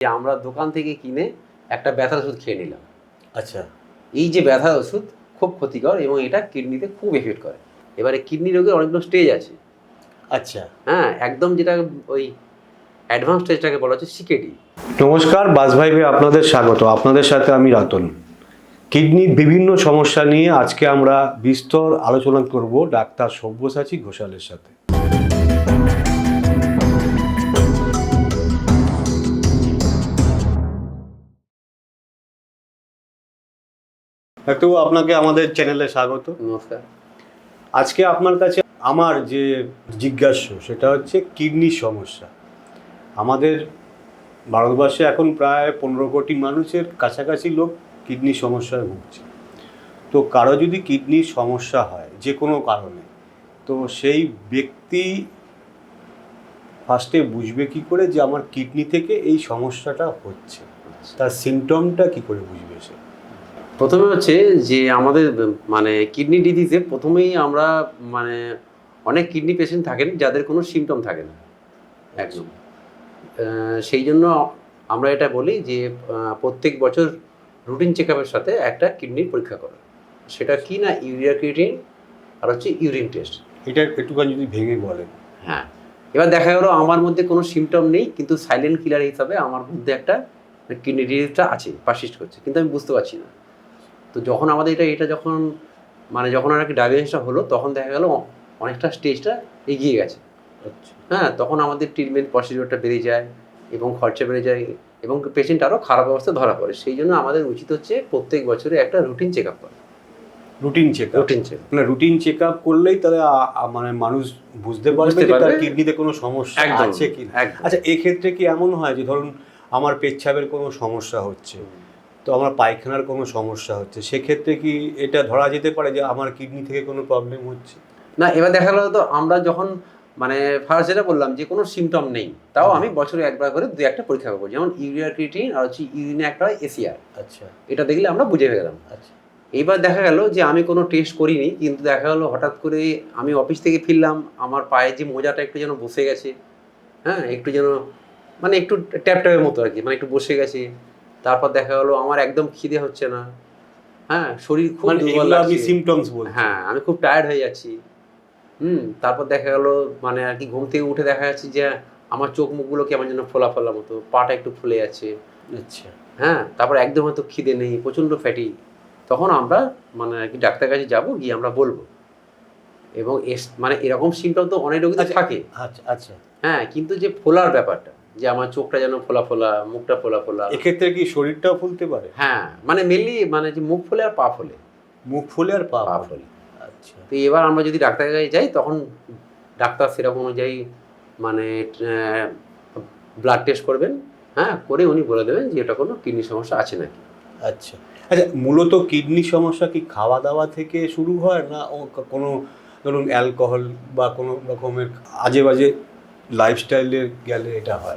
যে আমরা দোকান থেকে কিনে একটা ব্যথার ওষুধ খেয়ে নিলাম। আচ্ছা। এই যে ব্যথার ওষুধ খুব ক্ষতিকর এবং এটা কিডনিতে খুব এফেক্ট করে। এবারে কিডনি রোগের অনেকগুলো স্টেজ আছে। আচ্ছা। হ্যাঁ একদম যেটা ওই অ্যাডভান্স স্টেজটাকে বলা হচ্ছে সিকেডি নমস্কার বাস ভাইবে আপনাদের স্বাগত। আপনাদের সাথে আমি রতন কিডনির বিভিন্ন সমস্যা নিয়ে আজকে আমরা বিস্তর আলোচনা করব ডাক্তার সব্যসাচী ঘোষালের সাথে। একটু আপনাকে আমাদের চ্যানেলে স্বাগত। নমস্কার। আজকে আপনার কাছে আমার যে জিজ্ঞাস্য সেটা হচ্ছে কিডনির সমস্যা। আমাদের ভারতবর্ষে এখন প্রায় পনেরো কোটি মানুষের কাছাকাছি লোক কিডনির সমস্যায় ভুগছে। তো কারও যদি কিডনির সমস্যা হয় যে কোনো কারণে তো সেই ব্যক্তি ফার্স্টে বুঝবে কি করে যে আমার কিডনি থেকে এই সমস্যাটা হচ্ছে। তার সিমটমটা কি করে বুঝবে সে? প্রথমে হচ্ছে যে আমাদের মানে কিডনি ডিজিজে প্রথমেই আমরা মানে অনেক কিডনি পেশেন্ট থাকেন যাদের কোনো সিমটম থাকে না। একদম। সেই জন্য আমরা এটা বলি যে প্রত্যেক বছর রুটিন চেক আপের সাথে একটা কিডনির পরীক্ষা করো। সেটা কি না? ইউরিয়া ক্রিয়েটিন আর হচ্ছে ইউরিন টেস্ট এটা একটুখানি যদি ভেঙে বলেন। হ্যাঁ। এবার দেখা গেলো আমার মধ্যে কোনো সিমটম নেই কিন্তু সাইলেন্ট কিলার হিসাবে আমার মধ্যে একটা কিডনি ডিজিজটা আছে পারসিস্ট করছে। কিন্তু আমি বুঝতে পারছি না। তো যখন আমাদের এটা এটা যখন মানে যখন আর কি ডায়াবেটিসটা হলো তখন দেখা গেল অনেকটা স্টেজটা এগিয়ে গেছে। আচ্ছা। হ্যাঁ তখন আমাদের ট্রিটমেন্ট প্রসিডিওরটা বেড়ে যায় এবং খরচা বেড়ে যায় এবং পেশেন্ট আরও খারাপ অবস্থা ধরা পড়ে। সেই জন্য আমাদের উচিত হচ্ছে প্রত্যেক বছরে একটা রুটিন চেক আপ করা। রুটিন চেক রুটিন চেক মানে রুটিন চেক আপ করলেই তাহলে মানে মানুষ বুঝতে পারবে যে তার কিডনিতে কোনো সমস্যা আছে কি। আচ্ছা এক্ষেত্রে কি এমন হয় যে ধরুন আমার পেচ্ছাপের কোনো সমস্যা হচ্ছে? তো আমার পায়খানার কোনো সমস্যা হচ্ছে। সেক্ষেত্রে কি এটা ধরা যেতে পারে যে আমার কিডনি থেকে কোনো প্রবলেম হচ্ছে? না এবার দেখা গেলো তো আমরা যখন মানে ফার্স্ট যেটা বললাম যে কোনো সিমটম নেই তাও আমি বছরে একবার করে দু একটা পরীক্ষা করব। যেমন ইউরিয়া ক্রিটিন আর হচ্ছে ইউরিনে একটা এসিআর আচ্ছা। এটা দেখলে আমরা বুঝে গেলাম। আচ্ছা। এইবার দেখা গেল যে আমি কোনো টেস্ট করিনি কিন্তু দেখা গেলো হঠাৎ করে আমি অফিস থেকে ফিরলাম আমার পায়ে যে মোজাটা একটু যেন বসে গেছে হ্যাঁ একটু যেন মানে একটু ট্যাপ ট্যাপের মতো আর কি মানে একটু বসে গেছে। তারপর দেখা গেলো আমার একদম খিদে হচ্ছে না। হ্যাঁ শরীর খুব মানে দুর্বল লাগছে। সিমটমস হ্যাঁ আমি খুব টায়ার্ড হয়ে যাচ্ছি। হুম তারপর দেখা গেল মানে আর কি ঘুম থেকে উঠে দেখা যাচ্ছে যে আমার চোখ মুখগুলো কেমন যেন ফোলা ফোলা মতো পাটা একটু ফুলে যাচ্ছে। আচ্ছা। হ্যাঁ তারপর একদম হয়তো খিদে নেই প্রচণ্ড ফ্যাটি তখন আমরা মানে আর কি ডাক্তার কাছে যাব গিয়ে আমরা বলব। এবং এস- মানে এরকম সিমটম তো অনেক রোগীতে আচ্ছা। থাকে। আচ্ছা আচ্ছা। হ্যাঁ কিন্তু যে ফোলার ব্যাপারটা। যে আমার চোখটা যেন ফোলা ফোলা মুখটা ফোলা ফোলা। এক্ষেত্রে কি শরীরটাও ফুলতে পারে? হ্যাঁ মানে মেনলি মানে যে মুখ ফোলে আর পা ফোলে। মুখ ফুলে আর পা ফুলে। আচ্ছা। তো এবার আমরা যদি ডাক্তারের কাছে যাই তখন ডাক্তার সেরকম অনুযায়ী মানে ব্লাড টেস্ট করবেন হ্যাঁ করে উনি বলে দেবেন যে এটা কোনো কিডনি সমস্যা আছে নাকি। আচ্ছা। আচ্ছা মূলত কিডনি সমস্যা কি খাওয়া দাওয়া থেকে শুরু হয় না কোনো ধরুন অ্যালকোহল বা কোনো রকমের আজে বাজে লাইফস্টাইলের গেলে এটা হয়।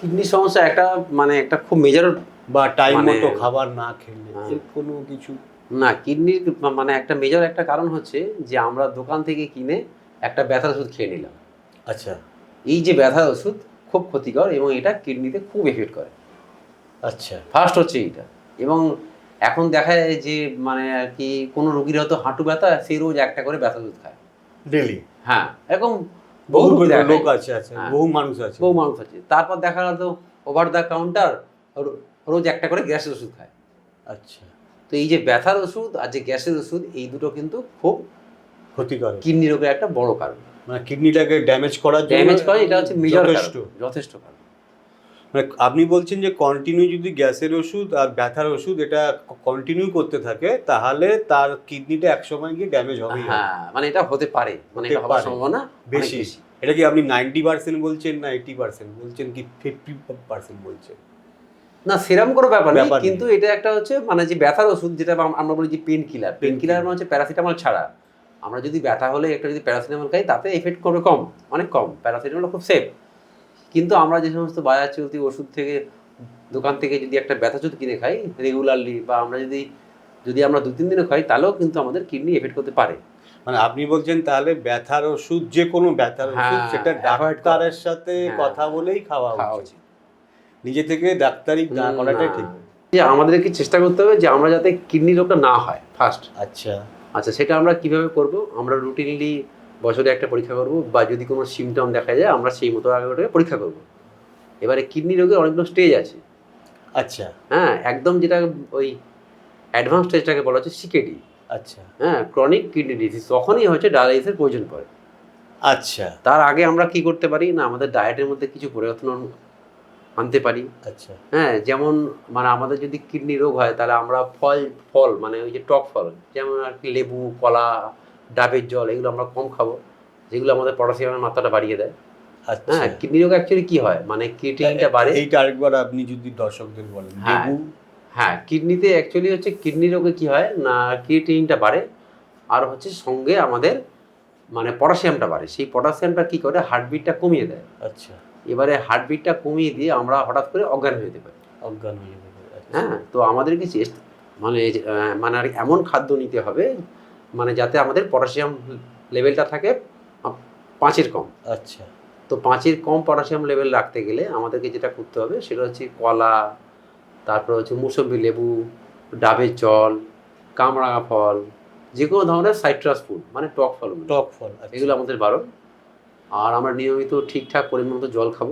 কিডনি সমস্যা একটা মানে একটা খুব মেজর বা টাইম মানে- মতো খাবার না খেলে হ্যাঁ। কোনো কিছু? না কিডনির মানে একটা মেজর একটা কারণ হচ্ছে যে আমরা দোকান থেকে কিনে একটা ব্যথার ওষুধ খেয়ে নিলাম। আচ্ছা। এই যে ব্যথার ওষুধ খুব ক্ষতিকর এবং এটা কিডনিতে খুব এফেক্ট করে। আচ্ছা। ফার্স্ট হচ্ছে এইটা। এবং এখন দেখা যায় যে মানে আর কি কোনো রুগীর হয়তো হাঁটু ব্যথা সেই রোজ একটা করে ব্যথা ওষুধ খায়। ডেলি হ্যাঁ এরকম বহু লোক আছে আছে হ্যাঁ। বহু মানুষ আছে। বহু মানুষ আছে। তারপর দেখা গেল ওভার দ্য কাউন্টার রোজ একটা করে গ্যাসের ওষুধ খায়। আচ্ছা। তো এই যে ব্যথার ওষুধ আর যে গ্যাসের ওষুধ এই দুটো কিন্তু খুব ক্ষতিকর। কিডনি রোগের একটা বড় কারণ। মানে কিডনিটাকে ড্যামেজ করা ড্যামেজ করা এটা হচ্ছে মেজর যথেষ্ট। যথেষ্ট কারণ। মানে আপনি বলছেন যে কন্টিনিউ যদি গ্যাসের ওষুধ আর ব্যথার ওষুধ এটা কন্টিনিউ করতে থাকে তাহলে তার কিডনিটা একসময় গিয়ে ড্যামেজ হবে। হ্যাঁ মানে এটা হতে পারে মানে এটা হওয়ার সম্ভাবনা বেশি। এটা কি আপনি নাইনটি পার্সেন্ট বলছেন না এইটি পার্সেন্ট বলছেন কি ফিফটি পার্সেন্ট বলছেন? না সেরকম কোনো ব্যাপার নেই। কিন্তু এটা একটা হচ্ছে মানে যে ব্যথার ওষুধ যেটা আমরা বলি যে পেন কিলার পেন কিলার মানে হচ্ছে প্যারাসিটামল ছাড়া। আমরা যদি ব্যথা হলে একটা যদি প্যারাসিটামল খাই তাতে এফেক্ট করবে কম অনেক কম। প্যারাসিটামল খুব সেফ কিন্তু আমরা যে সমস্ত বাজার চলতি ওষুধ থেকে দোকান থেকে যদি একটা ব্যথা ওষুধ কিনে খাই রেগুলারলি বা আমরা যদি যদি আমরা দু তিন দিনে খাই তাহলেও কিন্তু আমাদের কিডনি এফেক্ট করতে পারে। মানে আপনি বলছেন তাহলে ব্যথার ওষুধ যে কোনো ব্যথার ওষুধ হ্যাঁ, সেটা ডাক্তারের সাথে হ্যাঁ। কথা বলেই খাওয়া উচিত। নিজে থেকে ডাক্তারি না করাটাই ঠিক। যে আমাদেরকে চেষ্টা করতে হবে যে আমরা যাতে কিডনি রোগটা না হয় ফার্স্ট আচ্ছা। আচ্ছা সেটা আমরা কীভাবে করব? আমরা রুটিনলি বছরে একটা পরীক্ষা করব বা যদি কোনো সিমটম দেখা যায় আমরা সেই মতো আগে ওটাকে পরীক্ষা করব। এবারে কিডনি রোগের অনেকগুলো স্টেজ আছে। আচ্ছা। হ্যাঁ একদম যেটা ওই অ্যাডভান্স স্টেজটাকে বলা হচ্ছে সিকেডি আচ্ছা। হ্যাঁ ক্রনিক কিডনি ডিজিজ তখনই হচ্ছে ডায়ালাইসিসের প্রয়োজন পড়ে। আচ্ছা। তার আগে আমরা কি করতে পারি? না আমাদের ডায়েটের মধ্যে কিছু পরিবর্তন আনতে পারি। আচ্ছা। হ্যাঁ যেমন মানে আমাদের যদি কিডনি রোগ হয় তাহলে আমরা ফল ফল মানে ওই যে টক ফল যেমন আর কি লেবু কলা ডাবের জল এগুলো আমরা কম খাব যেগুলো আমাদের পটাশিয়ামের মাত্রাটা বাড়িয়ে দেয়। আচ্ছা। হ্যাঁ কিডনি রোগ অ্যাকচুয়ালি কি হয়? মানে কিডনিটা বাড়ে। এইটা আরেকবার আপনি যদি দর্শকদের বলেন হ্যাঁ। হ্যাঁ কিডনিতে অ্যাকচুয়ালি হচ্ছে কিডনি রোগে কি হয়? না ক্রিয়েটিনটা বাড়ে। আর হচ্ছে সঙ্গে আমাদের মানে পটাশিয়ামটা বাড়ে। সেই পটাশিয়ামটা কি করে? হার্টবিটটা কমিয়ে দেয়। আচ্ছা। এবারে হার্টবিটটা কমিয়ে দিয়ে আমরা হঠাৎ করে অজ্ঞান হয়ে যেতে পারি। অজ্ঞান হয়ে যাবে আচ্ছা। হ্যাঁ তো আমাদেরকে চেষ্টা মানে মানে আর এমন খাদ্য নিতে হবে মানে যাতে আমাদের পটাশিয়াম লেভেলটা থাকে পাঁচের কম। আচ্ছা। তো পাঁচের কম পটাশিয়াম লেভেল রাখতে গেলে আমাদেরকে যেটা করতে হবে সেটা হচ্ছে কলা তারপর হচ্ছে মুসম্বি লেবু ডাবের জল কামরাঙা ফল যে কোনো ধরনের সাইট্রাস ফুড মানে টক ফল টক ফল আচ্ছা। এগুলো আমাদের বারণ। আর আমরা নিয়মিত ঠিকঠাক পরিমাণ মতো জল খাব।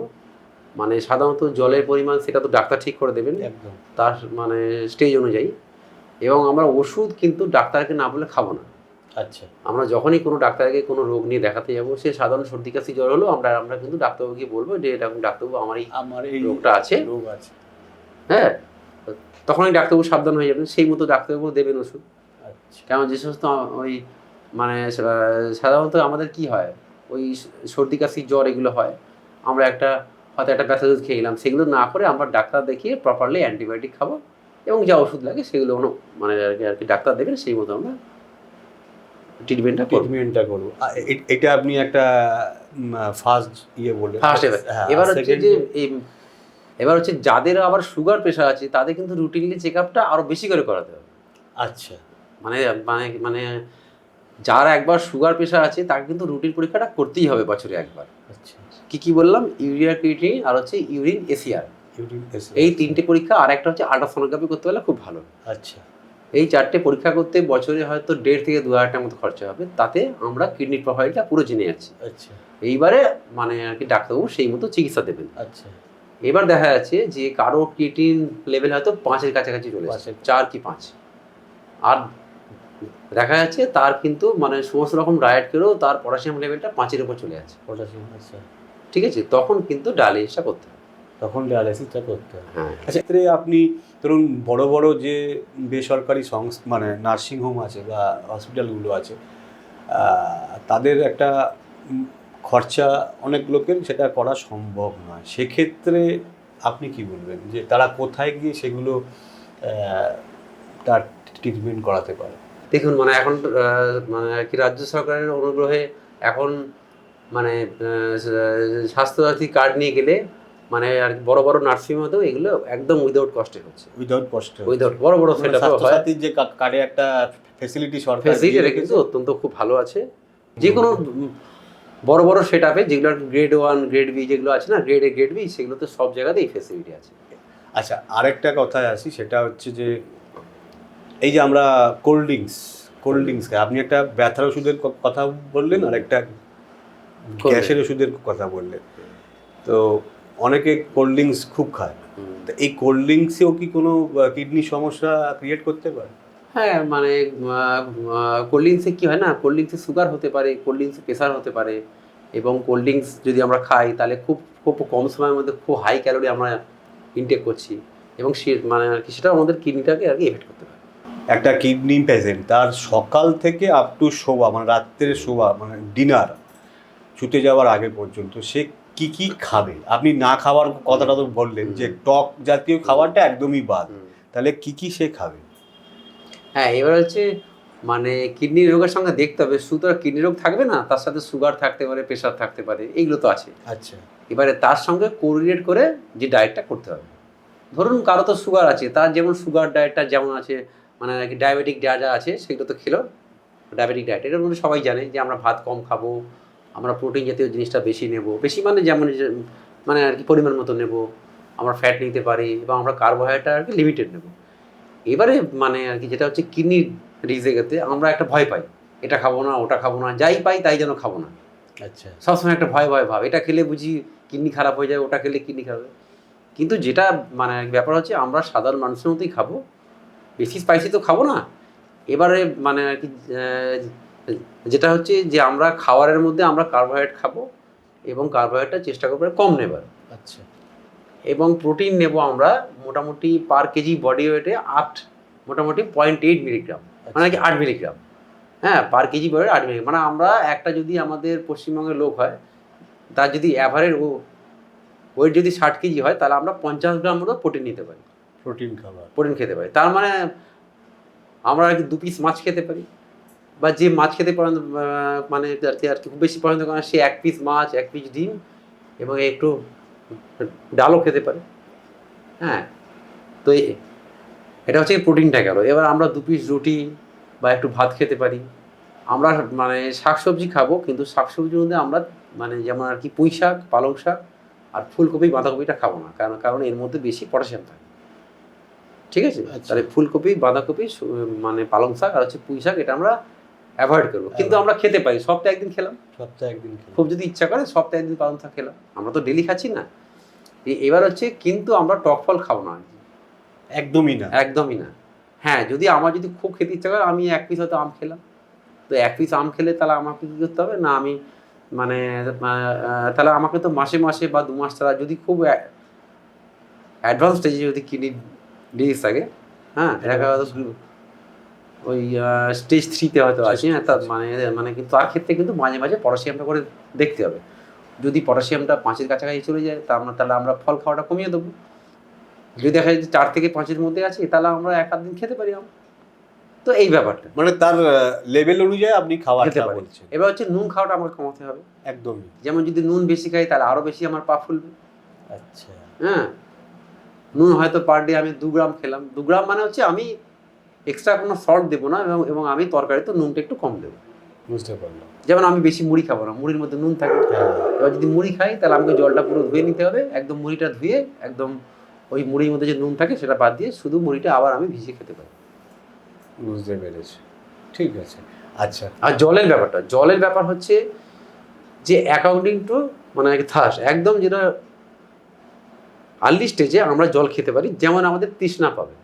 মানে সাধারণত জলের পরিমাণ সেটা তো ডাক্তার ঠিক করে দেবেন। একদম। তার মানে স্টেজ অনুযায়ী। এবং আমরা ওষুধ কিন্তু ডাক্তারকে না বলে খাব না। আচ্ছা। আমরা যখনই কোনো ডাক্তারকে কোনো রোগ নিয়ে দেখাতে যাব সে সাধারণ সর্দি কাশি জ্বর হলো আমরা আমরা কিন্তু ডাক্তারবাবুকে বলব যে এরকম ডাক্তারবাবু আমার এই আমার এই রোগটা আছে। রোগ আছে। হ্যাঁ? তখনই ডাক্তারবাবু সাবধান হয়ে যাবেন সেই মতো ডাক্তারবাবু দেবেন ওষুধ। আচ্ছা। কারণ যে সমস্ত ওই মানে সাধারণত আমাদের কি হয় ওই সর্দি কাশি জ্বর এগুলো হয়। আমরা একটা হয়তো একটা ব্যথা ওষুধ খেয়ে গেলাম সেগুলো না করে আমরা ডাক্তার দেখিয়ে প্রপারলি অ্যান্টিবায়োটিক খাব এবং যা ওষুধ লাগে সেগুলো মানে আর কি ডাক্তার দেবেন সেই মতো আমরা ট্রিটমেন্টটা ট্রিটমেন্টটা করব। এটা আপনি একটা ফার্স্ট ইয়ে বললেন। ফার্স্ট এবার। হ্যাঁ, এবার হচ্ছে যে এই এবার হচ্ছে যাদের আবার সুগার প্রেশার আছে তাদের কিন্তু রুটিনলি চেক আপটা আরও বেশি করে করাতে হবে। আচ্ছা। মানে মানে মানে যার একবার সুগার প্রেশার আছে তাকে কিন্তু রুটিন পরীক্ষাটা করতেই হবে বছরে একবার। আচ্ছা। কি কি বললাম? ইউরিয়া ক্রিয়েটিন আর হচ্ছে ইউরিন এসিআর এই তিনটে পরীক্ষা আর একটা হচ্ছে আল্ট্রাসোনোগ্রাফি করতে পারলে খুব ভালো। আচ্ছা। এই চারটে পরীক্ষা করতে বছরে হয়তো দেড় থেকে দু হাজার টাকার মতো খরচা হবে। তাতে আমরা কিডনির প্রোফাইলটা পুরো জেনে যাচ্ছি। আচ্ছা। এইবারে মানে আর কি ডাক্তারবাবু সেই মতো চিকিৎসা দেবেন। আচ্ছা। এবার দেখা যাচ্ছে যে কারও ক্রিয়েটিন লেভেল হয়তো পাঁচের কাছাকাছি চলে পাঁচের। চার কি পাঁচ? আর দেখা যাচ্ছে তার কিন্তু মানে সমস্ত রকম ডায়েট করেও তার পটাশিয়াম লেভেলটা পাঁচের উপর চলে যাচ্ছে। পটাশিয়াম আচ্ছা। ঠিক আছে? তখন কিন্তু ডায়ালিসিসটা করতে হবে। তখন ডায়ালিসিসটা করতে হবে। হ্যাঁ। আচ্ছা ক্ষেত্রে আপনি ধরুন বড় বড় যে বেসরকারি সংস্থা মানে নার্সিংহোম আছে বা হসপিটালগুলো আছে তাদের একটা খরচা অনেক লোকের সেটা করা সম্ভব নয়। সেক্ষেত্রে আপনি কি বলবেন? যে তারা কোথায় গিয়ে সেগুলো তার ট্রিটমেন্ট করাতে পারে? দেখুন মানে এখন মানে আর কি রাজ্য সরকারের অনুগ্রহে এখন মানে স্বাস্থ্যসাথী কার্ড নিয়ে গেলে মানে আর বড় বড় নার্সিংহোমেও এগুলো একদম উইদাউট কস্টে হচ্ছে। উইদাউট কষ্ট উইদাউট বড় বড় সেট হয়। স্বাস্থ্যসাথীর যে কা- কার্ডে একটা ফেসিলিটি সরকার ফেসিলিটি দিয়ে কিন্তু অত্যন্ত খুব ভালো আছে। যে কোনো বড় বড় সেট আপে যেগুলো গ্রেড ওয়ান গ্রেড বি যেগুলো আছে না গ্রেড এ গ্রেড বি সেগুলোতে সব জায়গাতেই ফেসিলিটি আছে। আচ্ছা আরেকটা কথায় আসি সেটা হচ্ছে যে এই যে আমরা কোল্ড ড্রিঙ্কস কোল্ড ড্রিঙ্কস খাই আপনি একটা ব্যথার ওষুধের কথা বললেন আর একটা গ্যাসের ওষুধের কথা বললেন। তো অনেকে কোল্ড ড্রিঙ্কস খুব খায়। তো এই কোল্ড ড্রিঙ্কসেও কি কোনো কিডনি সমস্যা ক্রিয়েট করতে পারে? হ্যাঁ মানে কোল্ড ড্রিঙ্কসে কী হয় না কোল্ড ড্রিঙ্কসে সুগার হতে পারে কোল্ড ড্রিঙ্কসে প্রেশার হতে পারে এবং কোল্ড ড্রিঙ্কস যদি আমরা খাই তাহলে খুব খুব কম সময়ের মধ্যে খুব হাই ক্যালোরি আমরা ইনটেক করছি এবং সে মানে আর কি সেটা আমাদের কিডনিটাকে আর কি এফেক্ট করতে পারে। একটা কিডনি পেশেন্ট তার সকাল থেকে আপ টু শোভা মানে রাত্রের শোভা মানে ডিনার ছুটে যাওয়ার আগে পর্যন্ত সে কি কি খাবে? আপনি না খাওয়ার কথাটা তো বললেন যে টক জাতীয় খাবারটা একদমই বাদ। তাহলে কি কি সে খাবে? হ্যাঁ এবার হচ্ছে মানে কিডনি রোগের সঙ্গে দেখতে হবে শুধু কিডনি রোগ থাকবে না তার সাথে সুগার থাকতে পারে প্রেশার থাকতে পারে এইগুলো তো আছে। আচ্ছা। এবারে তার সঙ্গে কোরিলেট করে যে ডায়েটটা করতে হবে। ধরুন কারও তো সুগার আছে তার যেমন সুগার ডায়েটটা যেমন আছে মানে ডায়াবেটিক যা আছে সেগুলো তো খেলো। ডায়াবেটিক ডায়েট এটার মধ্যে সবাই জানে যে আমরা ভাত কম খাব আমরা প্রোটিন জাতীয় জিনিসটা বেশি নেব। বেশি মানে যেমন মানে আর কি পরিমাণ মতো নেব। আমরা ফ্যাট নিতে পারি এবং আমরা কার্বোহাইড্রেট আর কি লিমিটেড নেব। এবারে মানে আর কি যেটা হচ্ছে কিডনি ডিজিজেতে আমরা একটা ভয় পাই। এটা খাব না ওটা খাব না যাই পাই তাই যেন খাব না। আচ্ছা। সবসময় একটা ভয় ভয় ভাব। এটা খেলে বুঝি কিডনি খারাপ হয়ে যায় ওটা খেলে কিডনি খারাপ কিন্তু যেটা মানে ব্যাপার হচ্ছে আমরা সাধারণ মানুষের মতোই খাব। বেশি স্পাইসি তো খাব না। এবারে মানে আর কি যেটা হচ্ছে যে আমরা খাবারের মধ্যে আমরা কার্বোহাইড্রেট খাব এবং কার্বোহাইড্রেটটা চেষ্টা করব কম নেবার। আচ্ছা। এবং প্রোটিন নেব আমরা মোটামুটি পার কেজি বডি ওয়েটে আট মোটামুটি পয়েন্ট এইট মিলিগ্রাম মানে কি আট মিলিগ্রাম হ্যাঁ পার কেজি বডি আট মিলিগ্রাম মানে আমরা একটা যদি আমাদের পশ্চিমবঙ্গের লোক হয় তার যদি অ্যাভারেজ ওয়েট যদি ষাট কেজি হয় তাহলে আমরা পঞ্চাশ গ্রাম মতো প্রোটিন নিতে পারি। প্রোটিন খাবার। প্রোটিন খেতে পারি। তার মানে আমরা আর কি দু পিস মাছ খেতে পারি। বা যে মাছ খেতে পছন্দ মানে আর কি আর কি খুব বেশি পছন্দ করে না, সে এক পিস মাছ এক পিস ডিম এবং একটু ডালও খেতে পারে। হ্যাঁ তো এটা হচ্ছে প্রোটিনটা গেল। এবার আমরা দু পিস রুটি বা একটু ভাত খেতে পারি। আমরা মানে শাকসবজি খাব কিন্তু শাকসবজির মধ্যে আমরা মানে যেমন আর কি পুঁই শাক পালং শাক আর ফুলকপি বাঁধাকপিটা খাব না কারণ কারণ এর মধ্যে বেশি পটাশিয়াম থাকে। ঠিক আছে? আচ্ছা। তাহলে ফুলকপি বাঁধাকপি মানে পালং শাক আর হচ্ছে পুঁই শাক এটা আমরা অ্যাভয়েড করব। কিন্তু আমরা খেতে পারি সপ্তাহে একদিন খেলাম। সপ্তাহে একদিন খুব যদি ইচ্ছা করে সপ্তাহে একদিন শাক খেলাম। আমরা তো ডেলি খাচ্ছি না। এবার হচ্ছে কিন্তু আমরা টক ফল খাব না একদমই না। একদমই না। হ্যাঁ যদি আমার যদি খুব খেতে ইচ্ছা করে আমি এক পিস হয়তো আম খেলাম। তো এক পিস আম খেলে তাহলে আমাকে কী করতে হবে? না আমি মানে তাহলে আমাকে তো মাসে মাসে বা দু মাস ছাড়া যদি খুব অ্যাডভান্স স্টেজে যদি কিডনি ডিজিজ থাকে হ্যাঁ এটাকে ওই স্টেজ থ্রিতে হয়তো আছে হ্যাঁ তার মানে মানে কিন্তু তার ক্ষেত্রে কিন্তু মাঝে মাঝে পটাশিয়ামটা করে দেখতে হবে। যদি পটাশিয়ামটা পাঁচের কাছাকাছি চলে যায় তা আমরা তাহলে আমরা ফল খাওয়াটা কমিয়ে দেবো। যদি দেখা যায় যে চার থেকে পাঁচের মধ্যে আছে তাহলে আমরা এক আধ দিন খেতে পারি আমরা। তো এই ব্যাপারটা। মানে তার লেভেল অনুযায়ী আপনি খাওয়া খেতে খাবারটা পারি। বলছেন। এবার হচ্ছে নুন খাওয়াটা আমাকে কমাতে হবে। একদমই। যেমন যদি নুন বেশি খাই তাহলে আরও বেশি আমার পা ফুলবে। আচ্ছা। হ্যাঁ। নুন হয়তো পার ডে আমি দু গ্রাম খেলাম। দু গ্রাম মানে হচ্ছে আমি এক্সট্রা কোনো সল্ট দেবো না এবং এবং আমি তরকারিতে নুনটা একটু কম দেবো। বুঝতে পারলাম। যেমন আমি বেশি মুড়ি খাব না মুড়ির মধ্যে নুন থাকে। হ্যাঁ। এবার যদি মুড়ি খাই তাহলে আমাকে জলটা পুরো ধুয়ে নিতে হবে একদম মুড়িটা ধুয়ে একদম ওই মুড়ির মধ্যে যে নুন থাকে সেটা বাদ দিয়ে শুধু মুড়িটা আবার আমি ভিজিয়ে খেতে পারি। বুঝতে পেরেছি। ঠিক আছে। আচ্ছা। আর জলের ব্যাপারটা জলের ব্যাপার হচ্ছে যে অ্যাকাউন্টিং টু মানে থাস একদম যেটা আর্লি স্টেজে আমরা জল খেতে পারি যেমন আমাদের তৃষ্ণা পাবে।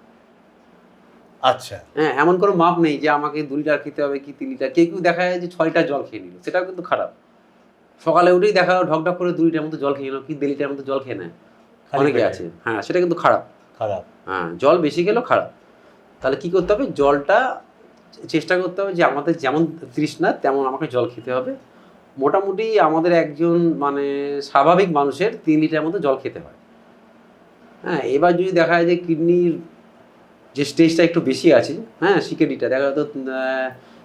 আচ্ছা। হ্যাঁ এমন কোনো মাপ নেই যে আমাকে দু লিটার খেতে হবে কি তিন লিটার কেউ কেউ দেখা যায় যে ছয় লিটার জল খেয়ে নিল সেটাও কিন্তু খারাপ। সকালে উঠেই দেখা গেলো ঢকঢক করে দু লিটার মতো জল খেয়ে নিল কি দেড় লিটার মতো জল খেয়ে নেয়। অনেকে আছে। হ্যাঁ সেটা কিন্তু খারাপ। খারাপ। হ্যাঁ জল বেশি গেলেও খারাপ। তাহলে কি করতে হবে? জলটা চেষ্টা করতে হবে যে আমাদের যেমন তৃষ্ণা তেমন আমাকে জল খেতে হবে। মোটামুটি আমাদের একজন মানে স্বাভাবিক মানুষের তিন লিটার মতো জল খেতে হয়। হ্যাঁ এবার যদি দেখা যায় যে কিডনির যে স্টেজটা একটু বেশি আছে হ্যাঁ সিকেডিটা দেখা যাতো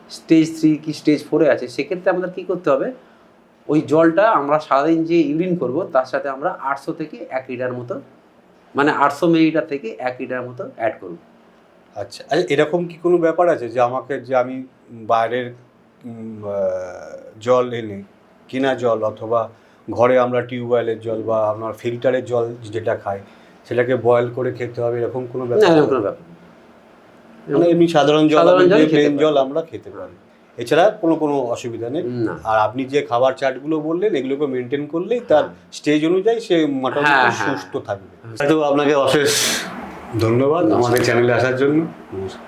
স্টেজ থ্রি কি স্টেজ ফোরে আছে সেক্ষেত্রে আমাদের কী করতে হবে? ওই জলটা আমরা সারাদিন যে ইউরিন করব তার সাথে আমরা আটশো থেকে এক লিটার মতো মানে আটশো মিলিলিটার থেকে এক লিটার মতো অ্যাড করব। আচ্ছা আচ্ছা এরকম কি কোনো ব্যাপার আছে যে আমাকে যে আমি বাইরের জল এনে কিনা জল অথবা ঘরে আমরা টিউবওয়েলের জল বা আপনার ফিল্টারের জল যেটা খাই সেটাকে বয়েল করে খেতে হবে এরকম কোনো না ব্যাপার এরকম কোনো ব্যাপার। মানে এমনি সাধারণ জল প্লেন জল আমরা খেতে পারি। এছাড়া কোনো কোনো অসুবিধা নেই। আর আপনি যে খাবার চার্টগুলো বললেন এগুলোকে মেনটেন করলেই তার স্টেজ অনুযায়ী সে মোটামুটি হ্যাঁ, হ্যাঁ। সুস্থ থাকবে। তো আপনাকে অশেষ ধন্যবাদ আমাদের চ্যানেলে আসার জন্য। নমস্কার।